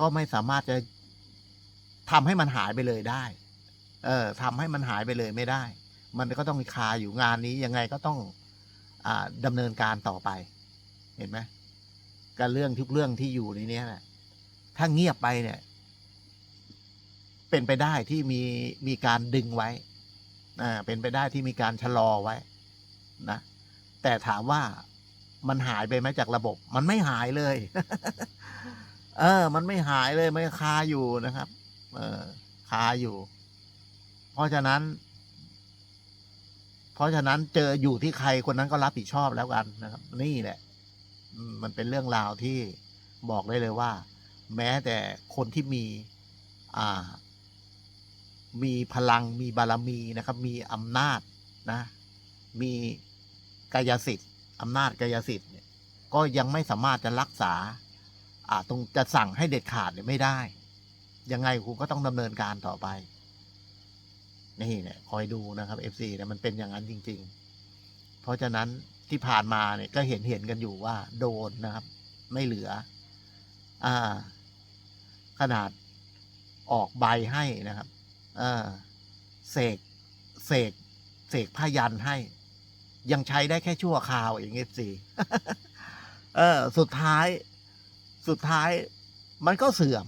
ก็ไม่สามารถจะทำให้มันหายไปเลยได้ เออทำให้มันหายไปเลยไม่ได้ มันก็ต้องคาอยู่งานนี้ยังไงก็ต้องอ่าดำเนินการต่อไป เห็นไหมการเรื่องทุกเรื่องที่อยู่ในนี้นะถ้าเงียบไปเนี่ย เป็นไปได้ที่มีมีการดึงไว้อ่าเป็นไปได้ที่มีการชะลอไว้นะแต่ถามว่ามันหายไปไหมจากระบบ มันไม่หายเลย เออ มันไม่หายเลยมันคาอยู่นะครับ เออคาอยู่ เพราะฉะนั้น เพราะฉะนั้นเจออยู่ที่ใครคนนั้นก็รับผิดชอบแล้วกันนะครับ นี่แหละมันเป็นเรื่องราวที่บอกได้เลยว่า แม้แต่คนที่มี อ่า มีพลังมีบารมีนะครับ มีอำนาจนะ มีกายสิทธิ์อำนาจกายสิทธิ์เนี่ยก็ยังไม่สามารถจะรักษา ตรงจะสั่งให้เด็ดขาดเนี่ยไม่ได้ ยังไงคุณก็ต้องดำเนินการต่อไป นี่เนี่ยคอยดูนะครับ FC เนี่ยมันเป็นอย่างนั้นจริง ๆ เพราะฉะนั้นที่ผ่านมาเนี่ยก็เห็นเห็นกันอยู่ว่า โดนนะครับ ไม่เหลือ อ่า ขนาดออกใบให้นะครับ เออเสกเสกเสกผ้ายันให้ ยังใช้ได้แค่ชั่วคราวเอง FC เออ สุดท้าย สุดท้ายมันก็เสื่อม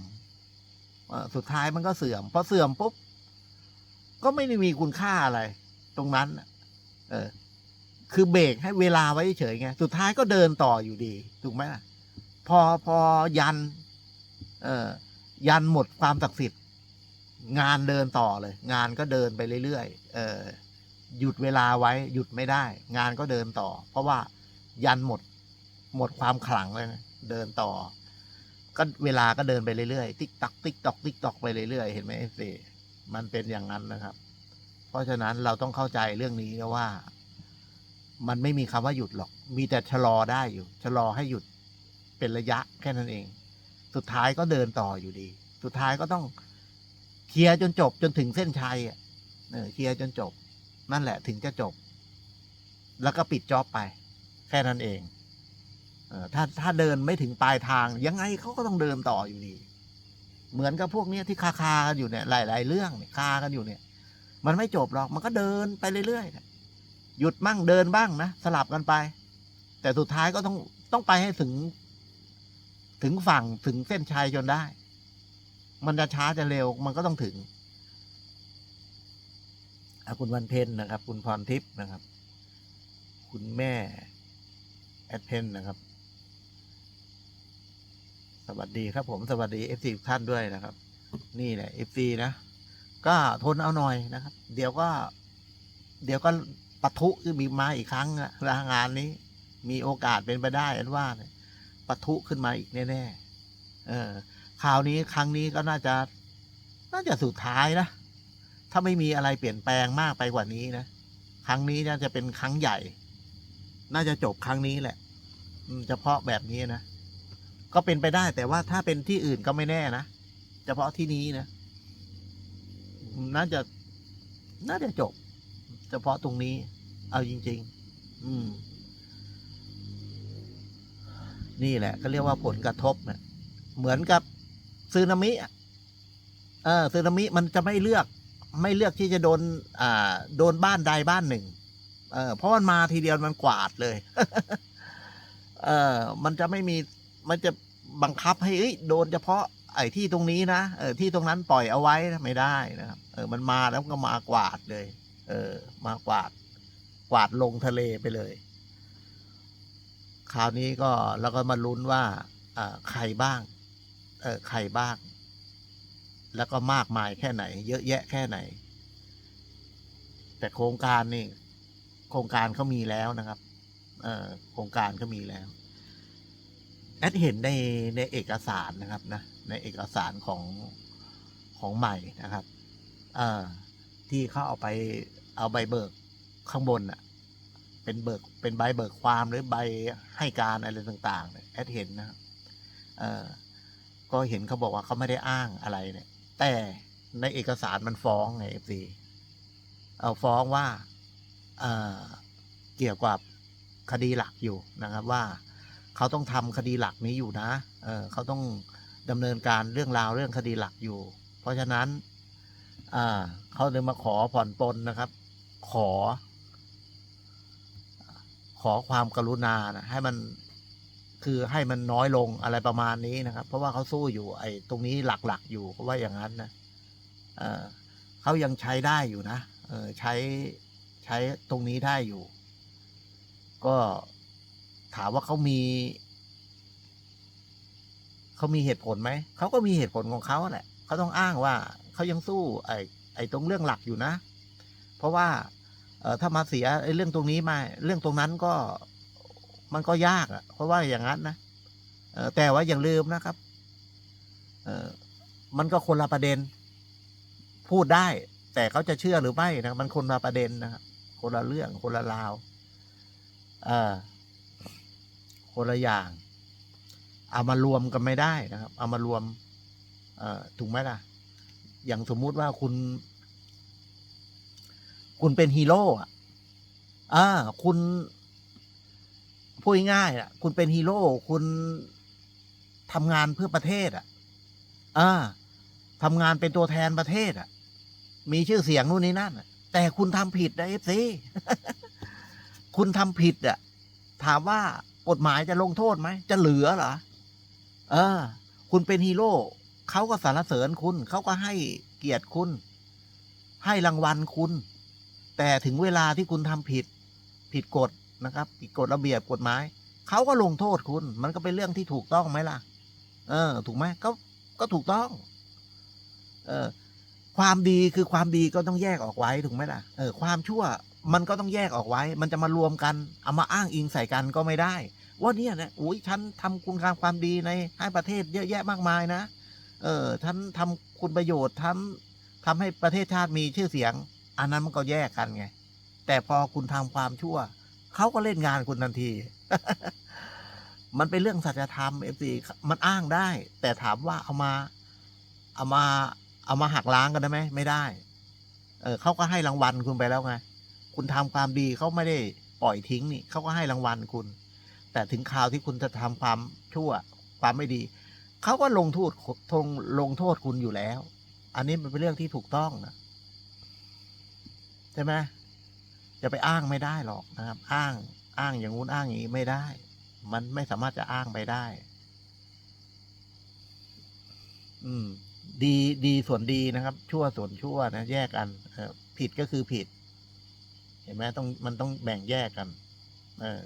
สุดท้ายมันก็เสื่อมพอเสื่อมปุ๊บก็ไม่ได้มีคุณค่าอะไร ตรงนั้นเออ คือเบรกให้เวลาไว้เฉยไงสุดท้ายก็เดินต่ออยู่ดีถูกไหมล่ะ พอพอยัน เออยันหมดความศักดิ์สิทธิ์งานเดินต่อเลย งานก็เดินไปเรื่อยๆเออ หยุดเวลาไว้ หยุดไม่ได้ งานก็เดินต่อ เพราะว่ายันหมด หมดความขลังเลยนะเดินต่อ ก็เวลาก็เดินไปเรื่อยๆติ๊กตักติ๊กตอกติ๊กตอกไปเรื่อยๆเห็นไหมเอฟซีมันเป็นอย่างนั้นนะครับ เพราะฉะนั้นเราต้องเข้าใจเรื่องนี้นะว่า มันไม่มีคำว่าหยุดหรอก มีแต่ชะลอได้อยู่ชะลอให้หยุดเป็นระยะแค่นั้นเอง สุดท้ายก็เดินต่ออยู่ดี สุดท้ายก็ต้องเคลียร์จนจบจนถึงเส้นชัยอะเออเคลียร์จนจบ นั่นแหละถึงจะจบ แล้วก็ปิดจ็อบไป แค่นั้นเอง ถ้าถ้าเดินไม่ถึงปลายทาง ยังไงเขาก็ต้องเดินต่ออยู่ดี เหมือนกับพวกเนี้ยที่คาคากันอยู่เนี่ยหลาย ๆ เรื่องเนี่ยคากันอยู่เนี่ย มันไม่จบหรอกมันก็เดินไปเรื่อยๆหยุดบ้างเดินบ้างนะสลับกันไป แต่สุดท้ายก็ต้องต้องไปให้ถึง ถึงฝั่งถึงเส้นชัยจนได้ มันจะช้าจะเร็วมันก็ต้องถึงอะคุณวันเพ็ญนะครับ คุณพรทิพย์นะครับ คุณแม่แอดเพนนะครับ สวัสดีครับผมสวัสดีเอฟซีทุกท่านด้วยนะครับ นี่แหละเอฟซีนะ ก็ทนเอาหน่อยนะครับ เดี๋ยวก็ เดี๋ยวก็ปะทุขึ้นมีมาอีกครั้งนะงานนี้ มีโอกาสเป็นไปได้อันว่าเนี่ยปะทุขึ้นมาอีกแน่ๆเออคราวนี้ครั้งนี้ก็น่าจะ น่าจะสุดท้ายนะถ้าไม่มีอะไรเปลี่ยนแปลงมากไปกว่านี้นะครั้งนี้น่าจะเป็นครั้งใหญ่ น่าจะจบครั้งนี้แหละเฉพาะแบบนี้นะ ก็เป็นไปได้ แต่ว่าถ้าเป็นที่อื่นก็ไม่แน่นะเฉพาะที่นี้นะน่าจะ น่าจะจบ เฉพาะตรงนี้ เอาจริง ๆ อืม นี่แหละ ก็เรียกว่าผลกระทบเนะเหมือนกับซึนามิเออซึนามิมันจะไม่เลือก ไม่เลือกที่จะโดน อ่า โดนบ้านใดบ้านหนึ่ง เออเพราะมันมาทีเดียวมันกวาดเลย เออมันจะไม่มี มันจะบังคับให้เอ้ยโดนเฉพาะไอ้ที่ตรงนี้นะเออที่ตรงนั้นปล่อยเอาไว้ไม่ได้นะครับ เออมันมาแล้วก็มากวาดเลย เออ มากวาด กวาดลงทะเลไปเลย คราวนี้ก็เราก็มาลุ้นว่าอ่าใครบ้าง เออใครบ้าง แล้วก็มากมายแค่ไหน เยอะแยะแค่ไหน แต่โครงการนี่ โครงการเขามีแล้วนะครับ เออโครงการก็มีแล้ว อดเห็นในในเอกสารนะครับนะในเอกสารของของใหม่นะครับเอ่อที่เขาเอาไปเอาใบเบิกข้างบนอะเป็นเบิกเป็นใบเบิกความหรือใบให้การอะไรต่างๆเนี่ยแอดเห็นนะครับเอ่อก็เห็นเขาบอกว่าเขาไม่ได้อ้างอะไรเนี่ย แต่ในเอกสารมันฟ้องไงเอฟซีเอาฟ้องว่าเอ่อเกี่ยวกับคดีหลักอยู่นะครับว่า เขาต้องทำคดีหลักนี้อยู่นะ เออเขาต้องดำเนินการเรื่องราวเรื่องคดีหลักอยู่ เพราะฉะนั้น อ่า เขาเลยมาขอผ่อนปลนนะครับ ขอ ขอความกรุณานะให้มันคือให้มันน้อยลงอะไรประมาณนี้นะครับ เพราะว่าเขาสู้อยู่ ไอ้ตรงนี้หลักๆอยู่เพราะว่าอย่างนั้นนะเออเขายังใช้ได้อยู่นะเออใช้ใช้ตรงนี้ได้อยู่ ก็ ถามว่าเขามีเขามีเหตุผลไหม เขาก็มีเหตุผลของเขาแหละ เขาต้องอ้างว่าเขายังสู้ ไอ้ไอ้ตรงเรื่องหลักอยู่นะ เพราะว่าเออถ้ามาเสียไอ้เรื่องตรงนี้มา เรื่องตรงนั้นก็มันก็ยากอะ่ะ เพราะว่าอย่างนั้นนะเออแต่ว่าอย่าลืมนะครับ เออมันก็คนละประเด็น พูดได้ แต่เขาจะเชื่อหรือไม่นะมันคนละประเด็นนะครับคนละเรื่องคนละราว เออ คนละอย่าง เอามารวมกันไม่ได้นะครับ เอามารวมถูกไหมล่ะ อย่างสมมุติว่าคุณ คุณเป็นฮีโร่อะอ่าคุณพูดง่ายอะ คุณเป็นฮีโร่คุณทำงานเพื่อประเทศ อะอ่าทำงานเป็นตัวแทนประเทศ อะ มีชื่อเสียงนู่นนี่นั่นแต่คุณทำผิดนะเอฟซีคุณทำผิดอะ ถามว่า กฎหมายจะลงโทษไหม จะเหลือเหรอ เออ คุณเป็นฮีโร่เขาก็สรรเสริญคุณ เขาก็ให้เกียรติคุณ ให้รางวัลคุณ แต่ถึงเวลาที่คุณทำผิด ผิดกฎนะครับ ผิดกฎระเบียบกฎหมาย เขาก็ลงโทษคุณ มันก็เป็นเรื่องที่ถูกต้องไหมล่ะ เออ ถูกไหมก็ ก็ถูกต้อง เออความดีคือความดีก็ต้องแยกออกไว้ถูกไหมล่ะ เออ ความชั่ว มันก็ต้องแยกออกไว้ มันจะมารวมกัน เอามาอ้างอิงใส่กันก็ไม่ได้ ว่าเนี่ยนะอุ้ยฉันทำคุณงามความดีในให้ประเทศเยอะแยะมากมายนะ เออฉันทำคุณประโยชน์ทำทำให้ประเทศชาติมีชื่อเสียง อันนั้นมันก็แยกกันไง แต่พอคุณทำความชั่ว เขาก็เล่นงานคุณทันที มันเป็นเรื่องสัจธรรมเอฟซีมันอ้างได้ แต่ถามว่าเอามา เอามา เอามาหักล้างกันได้ไหมไม่ได้ เออเขาก็ให้รางวัลคุณไปแล้วไง คุณทำความดีเขาไม่ได้ปล่อยทิ้งนี่เขาก็ให้รางวัลคุณ แต่ถึงคราวที่คุณจะทำความชั่วความไม่ดีเขาก็ลงโทษทงลงโทษคุณอยู่แล้ว อันนี้มันเป็นเรื่องที่ถูกต้องนะใช่ไหมจะไปอ้างไม่ได้หรอกนะครับ อ้างอ้างอย่างงู้นอ้างอย่างนี้ไม่ได้ มันไม่สามารถจะอ้างไปได้ อืม ดีดีส่วนดีนะครับ ชั่วส่วนชั่วนะแยกกันผิดก็คือผิด เห็นไหมต้องมันต้องแบ่งแยกกัน เออ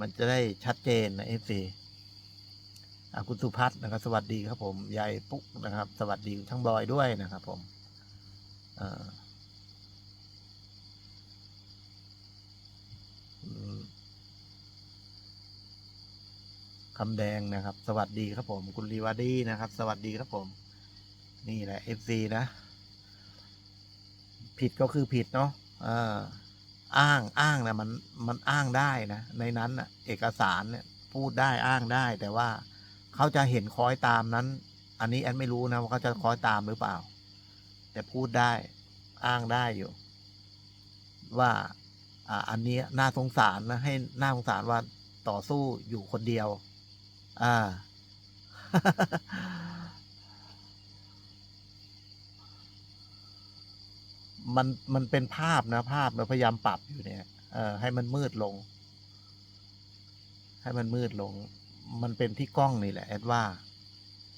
มันจะได้ชัดเจนนะเอฟซีอะคุณสุพัฒน์นะครับ สวัสดีครับผมยายปุ๊กนะครับ สวัสดีทั้งบอยด้วยนะครับ ผมเออคำแดงนะครับ สวัสดีครับผม คุณลีวาดีนะครับ สวัสดีครับผม นี่แหละเอฟซีนะ ผิดก็คือผิดเนาะ อ้างอ้างนะมันมันอ้างได้นะในนั้นนะเอกสารเนี่ยพูดได้อ้างได้ แต่ว่าเขาจะเห็นคอยตามนั้น อันนี้แอนไม่รู้นะว่าเขาจะคอยตามหรือเปล่า แต่พูดได้อ้างได้อยู่ ว่าอ่าอันนี้น่าสงสารนะให้น่าสงสารว่าต่อสู้อยู่คนเดียว อ่า มันมันเป็นภาพนะภาพเราพยายามปรับอยู่เนี่ย เออให้มันมืดลง ให้มันมืดลง มันเป็นที่กล้องนี่แหละแอดว่า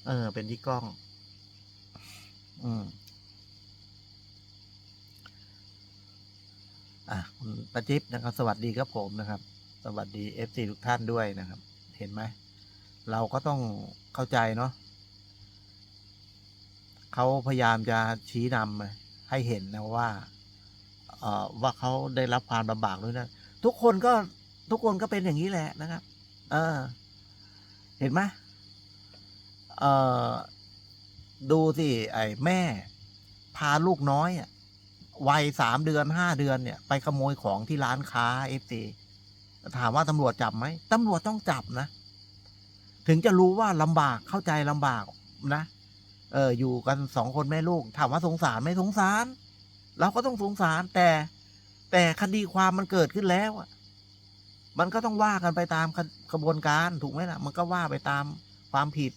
เออ เป็นที่กล้อง อืมอะคุณประจิบนะครับ สวัสดีครับผมนะครับ สวัสดีเอฟซีทุกท่านด้วยนะครับ เห็นไหมเราก็ต้องเข้าใจเนาะเขาพยายามจะชี้นำ ให้เห็นนะว่าเอ่อว่าเขาได้รับความลำบากด้วยนะทุกคนก็ทุกคนก็เป็นอย่างนี้แหละนะครับ เออ เห็นไหมเอ่อดูสิไอ้แม่ พาลูกน้อยอะวัยสามเดือนห้าเดือนเนี่ย ไปขโมยของที่ร้านค้าเอฟซีถามว่าตำรวจจับไหมตำรวจต้องจับนะ ถึงจะรู้ว่าลำบากเข้าใจลำบากนะ เอออยู่กันสองคนแม่ลูก ถามว่าสงสารไหม่สงสาร เราก็ต้องสงสารแต่ แต่คดีความมันเกิดขึ้นแล้วอะมันก็ต้องว่ากันไปตามกระบวนการถูกไหมล่ะ มันก็ว่าไปตามความผิด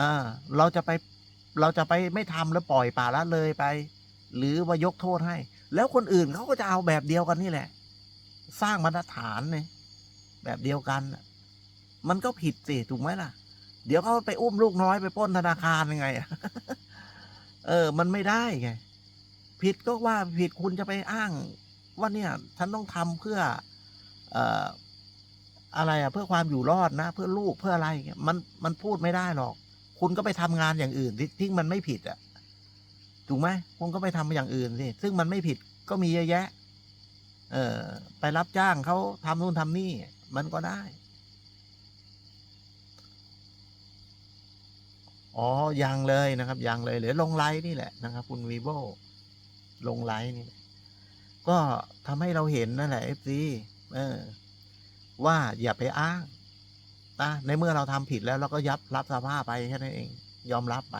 อ่าเราจะไปเราจะไปไม่ทำแล้วปล่อยป่าละเลยไป หรือว่ายกโทษให้ แล้วคนอื่นเขาก็จะเอาแบบเดียวกันนี่แหละ สร้างมาตรฐานเนี่ยแบบเดียวกัน มันก็ผิดสิถูกไหมล่ะ เดี๋ยวเขาไปอุ้มลูกน้อยไปป้นธนาคารยังไงเออ มันไม่ได้ไง ผิดก็ว่าผิดคุณจะไปอ้าง ว่าเนี่ย ฉันต้องทำเพื่อ เอ่อ อะไรอะเพื่อความอยู่รอดนะ เพื่อลูกเพื่ออะไรมันมันพูดไม่ได้หรอก คุณก็ไปทำงานอย่างอื่นที่ที่มันไม่ผิดอะถูกไหมคุณก็ไปทำอย่างอื่นสิซึ่งมันไม่ผิดก็มีเยอะแยะ เออไปรับจ้างเขาทำนู่นทำนี่ มันก็ได้ อ๋อ ยังเลยนะครับ ยังเลยเหลือลงไลน์นี่แหละนะครับ คุณวีโวลงไลน์นี่ก็ทำให้เราเห็นนั่นแหละเอฟซีเออ ว่าอย่าไปอ้างนะในเมื่อเราทำผิดแล้วเราก็ยับรับสภาพไปแค่นั้นเอง ยอมรับไป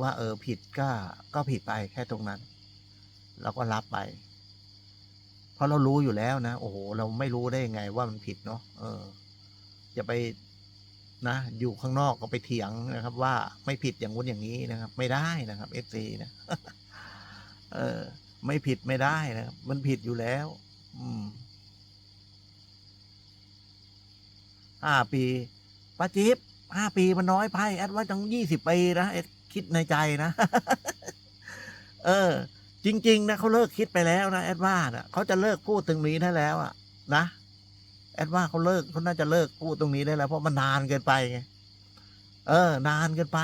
ว่า เออ ผิดก็ก็ผิดไปแค่ตรงนั้น เราก็รับไป เพราะเรารู้อยู่แล้วนะ โอ้โห เราไม่รู้ได้ยังไงว่ามันผิดเนาะเอออย่าไป นะอยู่ข้างนอกก็ไปเถียงนะครับ ว่าไม่ผิดอย่างงู้นอย่างนี้นะครับ ไม่ได้นะครับเอฟซีนะเออ ไม่ผิดไม่ได้นะครับ มันผิดอยู่แล้ว อืมห้าปีป้าจิ๊บห้าปีมันน้อยไปแอดว่าตั้งยี่สิบปีนะแอดคิดในใจนะ เออ จริง ๆ นะเขาเลิกคิดไปแล้วนะแอดว่านะเขาจะเลิกพูดตรงนี้ได้แล้วอะนะ แอดว่าเขาเลิกเขาน่าจะเลิกพูดตรงนี้ได้แล้วเพราะมันนานเกินไปไงเออ นานเกินไป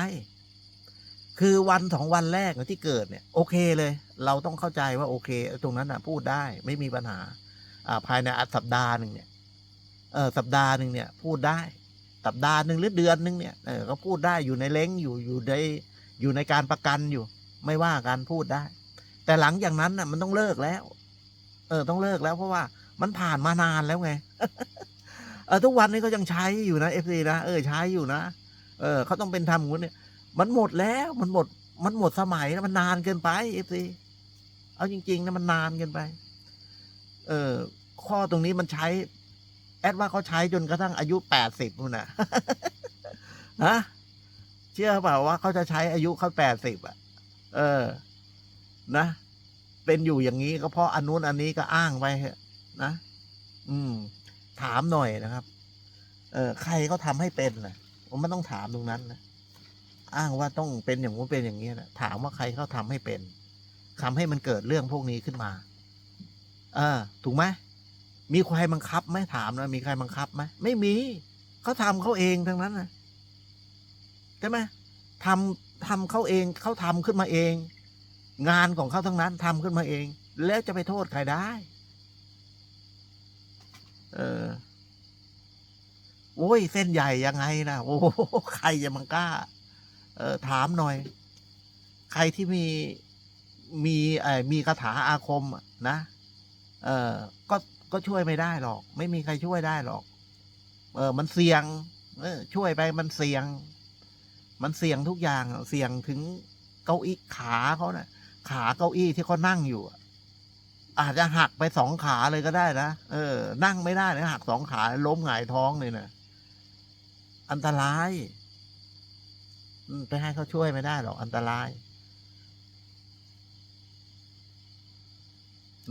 คือวันสองวันแรกที่เกิดเนี่ย โอเคเลย เราต้องเข้าใจว่าโอเค ตรงนั้นอะ พูดได้ไม่มีปัญหา อ่า ภายในสัปดาห์หนึ่งเนี่ยเออสัปดาห์หนึ่งเนี่ย พูดได้ สัปดาห์หนึ่งหรือเดือนหนึ่งเนี่ยเออก็พูดได้อยู่ในเล้งอยู่อยู่ในอยู่ในการประกันอยู่ ไม่ว่าการพูดได้ แต่หลังจากนั้นน่ะ มันต้องเลิกแล้ว เออต้องเลิกแล้วเพราะว่า มันผ่านมานานแล้วไงเออทุกวันนี้ก็ยังใช้อยู่นะเอฟซีนะเออใช้อยู่นะเออเขาต้องเป็นทำอย่างนี้เนี่ย มันหมดแล้วมันหมด มันหมดสมัยแล้วมันนานเกินไปเอฟซีเอาจริง ๆ นะมันนานเกินไป เออข้อตรงนี้มันใช้ แอดว่าเขาใช้จนกระทั่งอายุแปดสิบนู่นนะฮะเชื่อเปล่าว่าเขาจะใช้อายุเขาแปดสิบอะ เออ นะ เป็นอยู่อย่างนี้ก็เพราะอันนู้นอันนี้ก็อ้างไป นะ อืม ถามหน่อยนะครับ เออใครเขาทำให้เป็นนะผมไมันต้องถามตรงนั้นนะอ้างว่าต้องเป็นอย่างนู้นเป็นอย่างนี้นะถามว่าใครเขาทำให้เป็นทำให้มันเกิดเรื่องพวกนี้ขึ้นมา เออ ถูกไหมมีใครบังคับไหมถามนะมีใครบังคับไหมไม่มีเขาทำเขาเองทั้งนั้นนะใช่ไหมทำทำเขาเองเขาทำขึ้นมาเอง งานของเขาทั้งนั้นทำขึ้นมาเอง แล้วจะไปโทษใครได้ เออโอ้ย เส้นใหญ่ยังไงนะโอ้ใครจะมังกล้า เออถามหน่อย ใครที่มีมีไอ้มีคาถาอาคมนะเออก็ก็ช่วยไม่ได้หรอก ไม่มีใครช่วยได้หรอก เออ มันเสี่ยง เออ ช่วยไปมันเสี่ยง มันเสี่ยงทุกอย่าง เสี่ยงถึงเก้าอี้ขาเขานะ่ะ ขาเก้าอี้ที่เขานั่งอยู่ อาจจะหักไปสองขาเลยก็ได้นะเออ นั่งไม่ได้นะหักสองขาล้มหงายท้องเลยนะอันตรายไปให้เขาช่วยไม่ได้หรอกอันตราย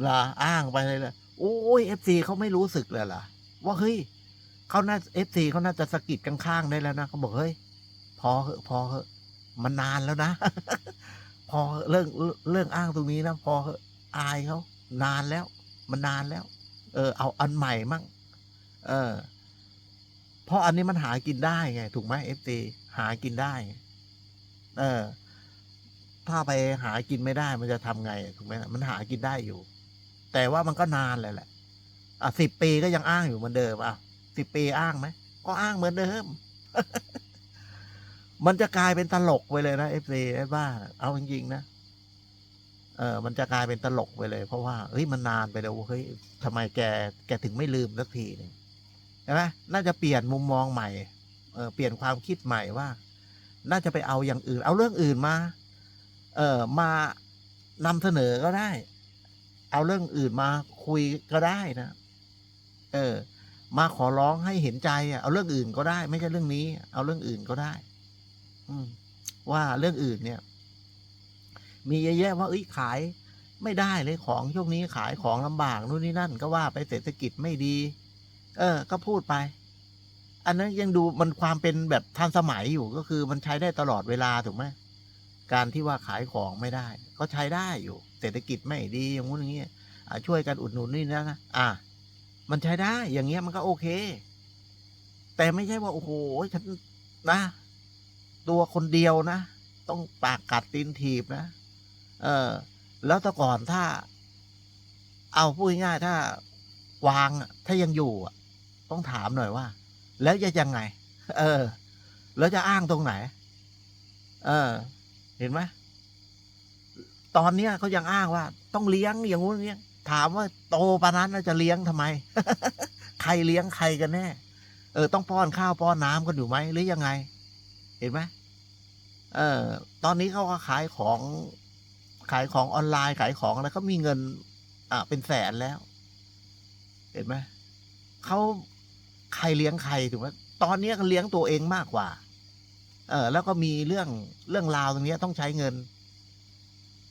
ล่ะอ้างไปเลยเลยโอ้ยเอฟซีเขาไม่รู้สึกเลยล่ะ ว่าเฮ้ยเขาน่าเอฟซีเขาน่าจะสะกิดข้างๆได้แล้วนะเขาบอกเฮ้ยพอเหอะพอเหอะมันนานแล้วนะ พอเหอะเรื่องเรื่องอ้างตรงนี้นะพอเหอะอายเขา นานแล้ว มันนานแล้ว เออ เอาอันใหม่มั่งเออ เพราะอันนี้มันหากินได้ไง ถูกไหมเอฟซีหากินได้ เออ ถ้าไปหากินไม่ได้ มันจะทำไง ถูกไหมมันหากินได้อยู่ แต่ว่ามันก็นานเลยแหละ อะสิบปีก็ยังอ้างอยู่เหมือนเดิมอะสิบปีอ้างไหมก็อ้างเหมือนเดิม มันจะกลายเป็นตลกไปเลยนะเอฟซีไอ้บ้า เอาจริงๆนะ ออมันจะกลายเป็นตลกไปเลย เพราะว่าเฮ้ยมันนานไปแล้วเฮ้ยทำไมแกแกถึงไม่ลืมสักทีหนึงใช่ไหมน่าจะเปลี่ยนมุมมองใหม่เออเปลี่ยนความคิดใหม่ว่า น่าจะไปเอาอย่างอื่น เอาเรื่องอื่นมา เออมานำเสนอก็ได้ เอาเรื่องอื่นมาคุยก็ได้นะ เออ มาขอร้องให้เห็นใจอะเอาเรื่องอื่นก็ได้ ไม่ใช่เรื่องนี้ เอาเรื่องอื่นก็ได้ อืมว่าเรื่องอื่นเนี่ย มีเยอะแยะว่าเอ้ยขายไม่ได้เลยของช่วงนี้ขายของลำบากนู่นนี่นั่น ก็ว่าไปเศรษฐกิจไม่ดี เออ ก็พูดไป อันนั้นยังดูมันความเป็นแบบทันสมัยอยู่ก็คือมันใช้ได้ตลอดเวลาถูกไหมการที่ว่าขายของไม่ได้ ก็ใช้ได้อยู่ เศรษฐกิจไม่ดีอย่างงู้นอย่างนี้อ่าช่วยกันอุดหนุนนี่นะอะมันใช้ได้ อย่างเงี้ยมันก็โอเค แต่ไม่ใช่ว่าโอ้โหฉันนะ ตัวคนเดียวนะ ต้องปากกัดตีนถีบนะ เออแล้วแต่ก่อนถ้า เอาพูดง่ายๆถ้าวางถ้ายังอยู่ต้องถามหน่อยว่า แล้วจะยังไง เออ แล้วจะอ้างตรงไหน เออ เห็นไหมตอนเนี้ยเขายังอ้างว่า ต้องเลี้ยงอย่างงู้นอย่างนี้ถามว่าโตปานนั้นแล้วจะเลี้ยงทำไม ใครเลี้ยงใครกันแน่ เออ ต้องป้อนข้าวป้อนน้ำกันอยู่ไหมหรือยังไง เห็นไหมเออ ตอนนี้เขาก็ขายของ ขายของออนไลน์ขายของอะไรเขามีเงิน อ่าเป็นแสนแล้ว เห็นไหมเขาใครเลี้ยงใครถูกไหมตอนนี้ก็เลี้ยงตัวเองมากกว่า เออ แล้วก็มีเรื่องเรื่องราวตรงนี้ต้องใช้เงิน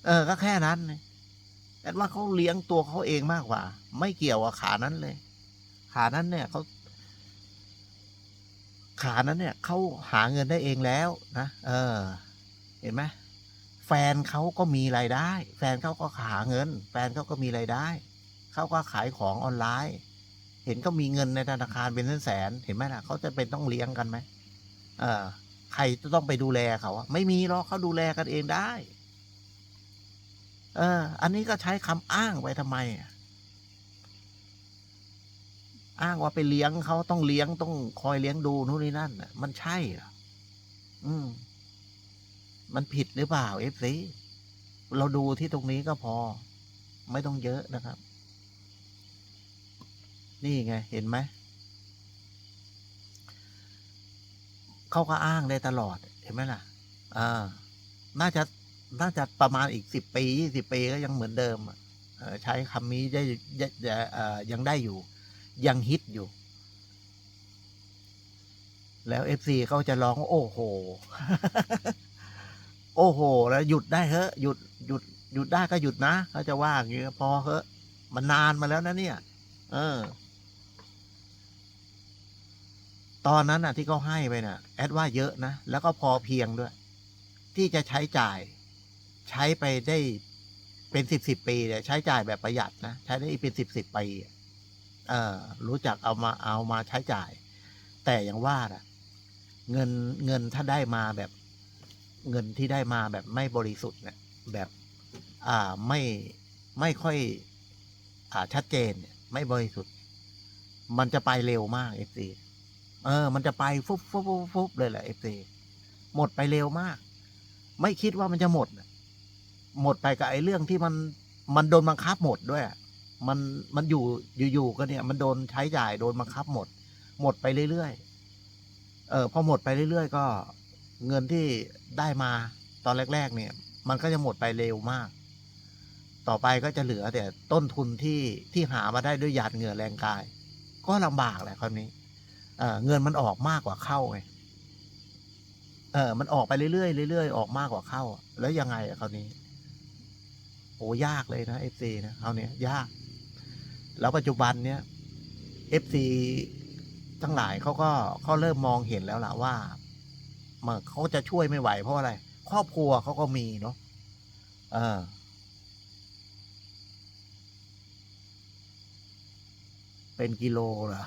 เออ ก็แค่นั้นเลยแต่ว่าเขาเลี้ยงตัวเขาเองมากกว่า ไม่เกี่ยวกับขานั้นเลย ขานั้นเนี่ยเขาขานั้นเนี่ยเขาหาเงินได้เองแล้วนะเออ เห็นไหม แฟนเขาก็มีรายได้ แฟนเขาก็หาเงิน แฟนเขาก็มีรายได้เขาก็ขายของออนไลน์ เห็นก็มีเงินในธนาคารเป็นแสนเห็นไหมล่ะเขาจะเป็นต้องเลี้ยงกันไหมเออใครจะต้องไปดูแลเขาอะไม่มีหรอกเขาดูแลกันเองได้ เออ อันนี้ก็ใช้คำอ้างไปทำไมอ้างว่าไปเลี้ยงเขาต้องเลี้ยงต้องคอยเลี้ยงดูนู่นนี่นั่นมันใช่หรออืม มันผิดหรือเปล่าเอฟซีเราดูที่ตรงนี้ก็พอ ไม่ต้องเยอะนะครับ นี่ไง เห็นไหม เขาก็อ้างได้ตลอด เห็นไหมล่ะอ่าน่าจะน่าจะประมาณอีกสิบปียี่สิบปีก็ยังเหมือนเดิมใช้คำนี้ได้ยังได้อยู่ ยังฮิตอยู่ แล้วเอฟซีเขาจะร้องโอ้โห โอ้โห แล้วหยุดได้เถอะหยุดหยุดหยุดได้ก็หยุดนะเขาจะว่าอย่างเงี้พอเถอะมันนานมาแล้วนะเนี่ย เออ ตอนนั้นน่ะ ที่เขาให้ไปน่ะ แอดว่าเยอะนะ แล้วก็พอเพียงด้วย ที่จะใช้จ่าย ใช้ไปได้เป็นสิบสิบปีเนี่ยใช้จ่ายแบบประหยัดนะใช้ได้เป็นสิบสิบปีเออรู้จักเอามาเอามาใช้จ่าย แต่อย่างว่าน่ะเงินเงินถ้าได้มาแบบ เงินที่ได้มาแบบไม่บริสุทธิ์เนี่ยแบบอ่าไม่ไม่ค่อยอ่าชัดเจนเนี่ยไม่บริสุทธิ์ มันจะไปเร็วมากเอฟซีเออ มันจะไปฟุบฟุบฟุบฟุบเลยแหละเอฟซีหมดไปเร็วมาก ไม่คิดว่ามันจะหมดหมดไปกับไอ้เรื่องที่มันมันโดนบังคับหมดด้วย มันมันอยู่อยู่ๆก็เนี่ย มันโดนใช้จ่ายโดนบังคับหมด หมดไปเรื่อยๆเออพอหมดไปเรื่อยๆ ก็ เงินที่ได้มาตอนแรก ๆ เนี่ย มันก็จะหมดไปเร็วมาก ต่อไปก็จะเหลือแต่ต้นทุนที่ที่หามาได้ด้วยหยาดเหงื่อแรงกาย ก็ลำบากแหละคราวนี้เเงินมันออกมากกว่าเข้าไงเออ มันออกไปเรื่อยๆเรื่อยๆออกมากกว่าเข้า แล้วยังไงอะคราวนี้ โอ้ยากเลยนะเอฟซีนะคราวนี้ยาก แล้วปัจจุบันเนี้ยเอฟซีทั้งหลายเขาก็เขาเริ่มมองเห็นแล้วล่ะว่า มันเขาจะช่วยไม่ไหว เพราะอะไร ครอบครัวเขาก็มีเนาะเออเป็นกิโลเหรอ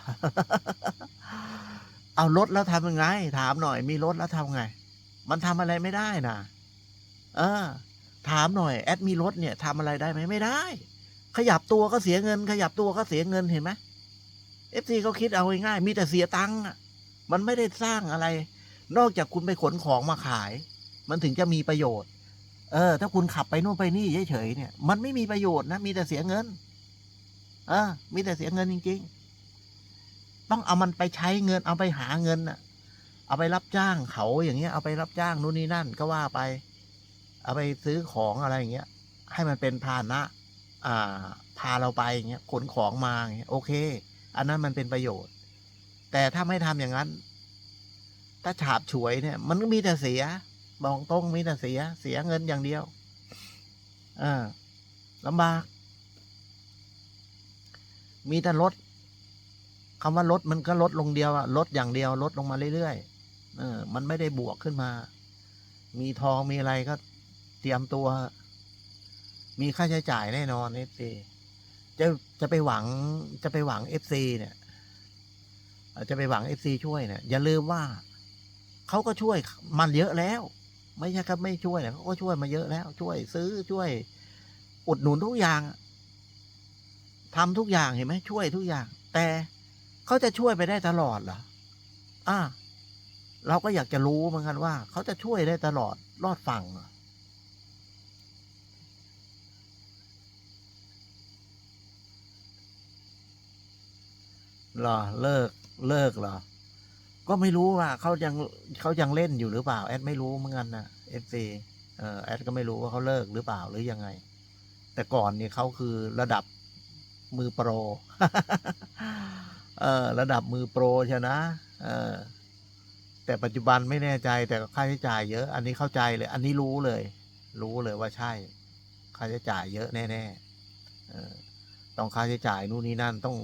เอารถแล้วทำยังไง ถามหน่อย มีรถแล้วทำไง มันทำอะไรไม่ได้นะเออ ถามหน่อย แอดมีรถเนี่ยทำอะไรได้ไหมไม่ได้ ขยับตัวก็เสียเงิน ขยับตัวก็เสียเงินเห็นไหมเอฟซีเขาคิดเอาง่ายๆมีแต่เสียตังค์มันไม่ได้สร้างอะไร นอกจากคุณไปขนของมาขาย มันถึงจะมีประโยชน์ เออ ถ้าคุณขับไปนู่นไปนี่เฉยๆเนี่ย มันไม่มีประโยชน์นะ มีแต่เสียเงิน เออ มีแต่เสียเงินจริง ๆ ต้องเอามันไปใช้เงิน เอาไปหาเงินน่ะ เอาไปรับจ้างเขาอย่างเงี้ย เอาไปรับจ้างนู่นนี่นั่นก็ว่าไป เอาไปซื้อของอะไรอย่างเงี้ย ให้มันเป็นพาหนะ อ่า พาเราไปอย่างเงี้ย ขนของมาอย่างเงี้ย โอเค อันนั้นมันเป็นประโยชน์ แต่ถ้าไม่ทำอย่างนั้น ถ้าฉาบฉวยเนี่ย มันก็มีแต่เสียบอกตรงมีแต่เสีย เสียเงินอย่างเดียวอ่าลำบาก มีแต่ลดคำว่าลดมันก็ลดลงเดียวอะลดอย่างเดียวลดลงมาเรื่อยๆเออ มันไม่ได้บวกขึ้นมา มีทองมีอะไรก็เตรียมตัว มีค่าใช้จ่ายแน่นอนเอฟซีจะจะไปหวังจะไปหวังเอฟซีเนี่ยจะไปหวังเอฟซีช่วยเนี่ยอย่าลืมว่า เขาก็ช่วยมันเยอะแล้ว ไม่ใช่ครับไม่ช่วยเนี่ยเขาก็ช่วยมาเยอะแล้ว ช่วย ซื้อช่วย อุดหนุนทุกอย่างอะทำทุกอย่างเห็นไหมช่วยทุกอย่าง แต่เขาจะช่วยไปได้ตลอดเหรออ่าเราก็อยากจะรู้เหมือนกันว่า เขาจะช่วยได้ตลอดรอดฝั่งเหรอเหรอเลิก เลิกเหรอ ก็ไม่รู้ว่าเขายังเขายังเล่นอยู่หรือเปล่า แอดไม่รู้เหมือนกันนะเอฟซีเออแอดก็ไม่รู้ว่าเขาเลิกหรือเปล่าหรือยังไง แต่ก่อนเนี่ยเขาคือระดับมือโปร เออระดับมือโปรใช่นะเออแต่ปัจจุบันไม่แน่ใจแต่ค่าใช้จ่ายเยอะ อันนี้เข้าใจเลย อันนี้รู้เลย รู้เลยว่าใช่ ค่าใช้จ่ายเยอะแน่ๆเออต้องค่าใช้จ่ายนู่นนี่นั่นต้อง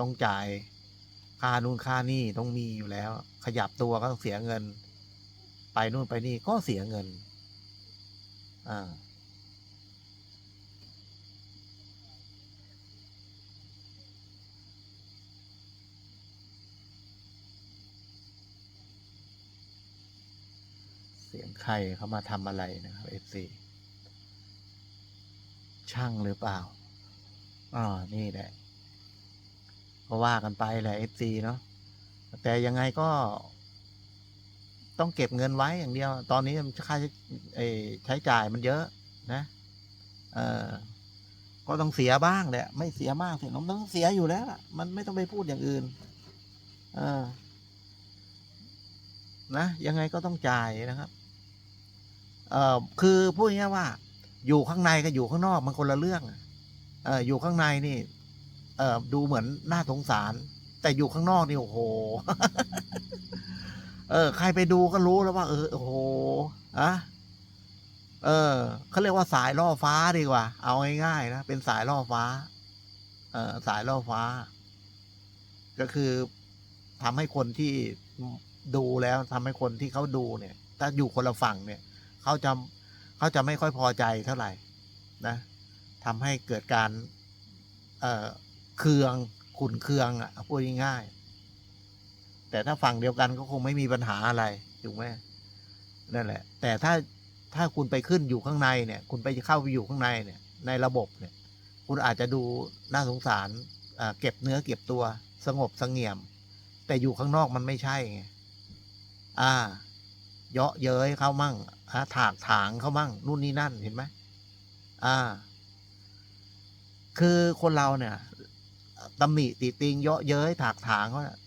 ต้องจ่าย ค่านู่นค่านี่ต้องมีอยู่แล้ว ขยับตัวก็ต้องเสียเงิน ไปนู่นไปนี่ก็เสียเงิน อ่า เสียงใครเขามาทำอะไรนะครับเอฟซีช่างหรือเปล่าอ๋อนี่แหละ ก็ว่ากันไปแหละเอฟซีเนาะแต่ยังไงก็ ต้องเก็บเงินไว้อย่างเดียว ตอนนี้ค่าใช้ใช้จ่ายมันเยอะ นะเออก็ต้องเสียบ้างแหละ ไม่เสียมากเสียน้องต้องเสียอยู่แล้วมันไม่ต้องไปพูดอย่างอื่น เออ นะยังไงก็ต้องจ่ายนะครับ เออคือพูดง่ายว่า อยู่ข้างในกับอยู่ข้างนอกมันคนละเรื่อง เอออยู่ข้างในนี่ เอ่อดูเหมือนน่าสงสาร แต่อยู่ข้างนอกนี่โอ้โห เออ ใครไปดูก็รู้แล้วว่า เออโอ้โหอะเออเขาเรียกว่าสายล่อฟ้าดีกว่า เอาง่ายๆนะเป็นสายล่อฟ้า เออสายล่อฟ้า ก็คือทำให้คนที่ดูแล้วทำให้คนที่เขาดูเนี่ย ถ้าอยู่คนละฝั่งเนี่ยเขาจะเขาจะไม่ค่อยพอใจเท่าไหร่ นะทำให้เกิดการ เอ่อ เคืองขุนเคืองอะพูดง่ายๆแต่ถ้าฝั่งเดียวกันก็คงไม่มีปัญหาอะไรถูกไหมนั่นแหละ แต่ถ้าถ้าคุณไปขึ้นอยู่ข้างในเนี่ย คุณไปเข้าไปอยู่ข้างในเนี่ย ในระบบเนี่ย คุณอาจจะดูน่าสงสารเก็บเนื้อเก็บตัวสงบสงเงียม แต่อยู่ข้างนอกมันไม่ใช่ไงอ่า เยาะเย้ยเขามั่งอ่าถากถางเขามั่งนู่นนี่นั่นเห็นไหมอ่า คือคนเราเนี่ย ตำหนิติติงเยาะเย้ยถากถางเขานะ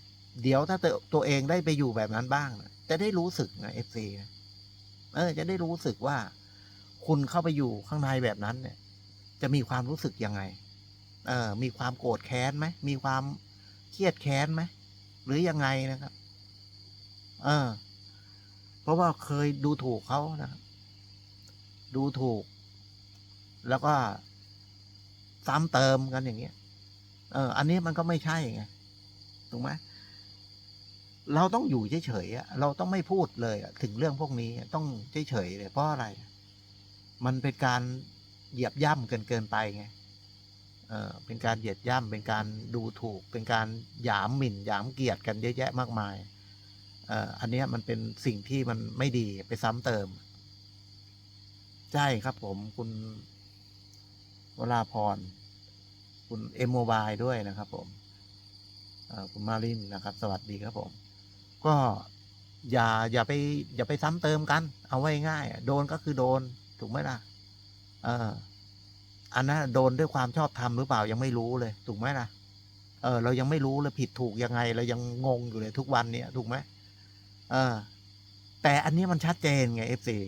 เดี๋ยวถ้าตัวเองได้ไปอยู่แบบนั้นบ้างนะจะได้รู้สึกนะเอฟซีเออ จะได้รู้สึกว่า คุณเข้าไปอยู่ข้างในแบบนั้นเนี่ย จะมีความรู้สึกยังไง เออ มีความโกรธแค้นไหมมีความเครียดแค้นไหมหรือยังไงนะครับ เออ เพราะว่าเคยดูถูกเขานะครับ ดูถูก แล้วก็ซ้ำเติมกันอย่างเงี้ย เออ อันนี้มันก็ไม่ใช่ไงถูกไหมเราต้องอยู่เฉยๆเราต้องไม่พูดเลยถึงเรื่องพวกนี้ต้องเฉยๆเลยเพราะอะไร มันเป็นการเหยียบย่ำเกินเกินไปไงเออเป็นการเหยียดย่ำเป็นการดูถูก เป็นการหยามหมิ่นหยามเกียรติกันเยอะแยะมากมายเอออันนี้มันเป็นสิ่งที่มันไม่ดีไปซ้ำเติม ใช่ครับผมคุณวราพร คุณเอ็มโมบายด้วยนะครับผมคุณมารินนะครับ สวัสดีครับผม ก็อย่าอย่าไปอย่าไปซ้ำเติมกัน เอาไว้ง่ายโดนก็คือโดนถูกไหมล่ะ เออ อันนั้นโดนด้วยความชอบธรรมหรือเปล่ายังไม่รู้เลย ถูกไหมล่ะ เออ เรายังไม่รู้เลยผิดถูกยังไง เรายังงงอยู่เลยทุกวันเนี้ยถูกไหมเออ แต่อันนี้มันชัดเจนไงเอฟซี